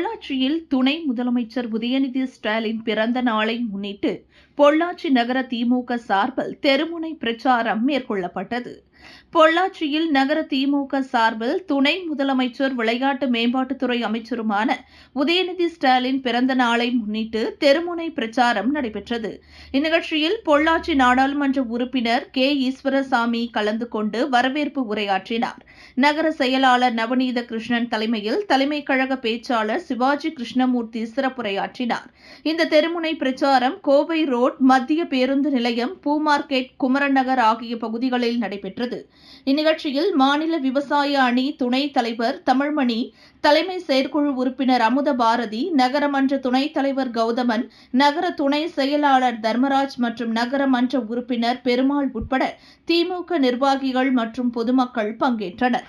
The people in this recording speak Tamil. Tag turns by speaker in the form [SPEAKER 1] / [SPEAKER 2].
[SPEAKER 1] பொள்ளாச்சியில் துணை முதலமைச்சர் உதயநிதி ஸ்டாலின் பிறந்த நாளை முன்னிட்டு பொள்ளாச்சி நகர திமுக சார்பில் தெருமுனை பிரச்சாரம் மேற்கொள்ளப்பட்டது. பொள்ளாச்சியில் நகர திமுக சார்பில் துணை முதலமைச்சர் விளையாட்டு மேம்பாட்டுத்துறை அமைச்சருமான உதயநிதி ஸ்டாலின் பிறந்த நாளை முன்னிட்டு தெருமுனை பிரச்சாரம் நடைபெற்றது. இந்நிகழ்ச்சியில் பொள்ளாச்சி நாடாளுமன்ற உறுப்பினர் கே. ஈஸ்வரசாமி கலந்து கொண்டு வரவேற்பு உரையாற்றினார். நகர செயலாளர் நவநீத கிருஷ்ணன் தலைமையில் தலைமை கழக பேச்சாளர் சிவாஜி கிருஷ்ணமூர்த்தி சிறப்புரையாற்றினார். இந்த தெருமுனை பிரச்சாரம் கோவை ரோட் மத்திய பேருந்து நிலையம் பூ மார்க்கெட் குமரன் நகர் ஆகிய பகுதிகளில் நடைபெற்றது. இந்நிகழ்ச்சியில் மாநில விவசாய அணி துணைத் தலைவர் தமிழ்மணி தலைமை செயற்குழு உறுப்பினர் அமுத பாரதி நகரமன்ற துணைத் தலைவர் கௌதமன் நகர துணை செயலாளர் தர்மராஜ் மற்றும் நகரமன்ற உறுப்பினர் பெருமாள் உட்பட திமுக நிர்வாகிகள் மற்றும் பொதுமக்கள் பங்கேற்றனர்.